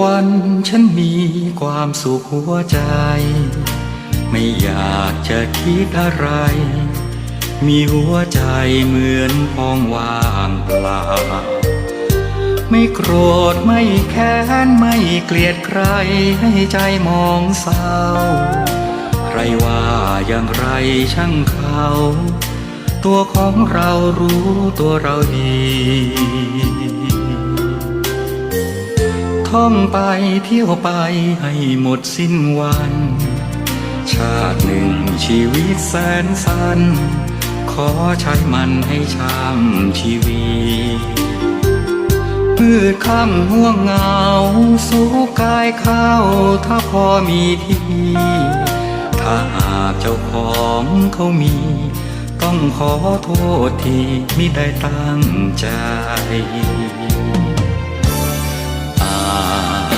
วันฉันมีความสุขหัวใจ ไม่อยากจะคิดอะไร มีหัวใจเหมือนพองว่างเปล่า ไม่โกรธไม่แค้นไม่เกลียดใครให้ใจมองเศร้า ใครว่าอย่างไรช่างเขา ตัวของเรารู้ตัวเราดี ท่องไปเที่ยวไปให้หมดสิ้นวัน ชาติหนึ่งชีวิตแสนสั้น ขอใช้มันให้ช่ำชีวีมืดค่ำห่วงเหงา สู้กายข้าวถ้าพอมีที่ ถ้าหากเจ้าของเขามี ต้องขอโทษที่มิได้ตั้งใจ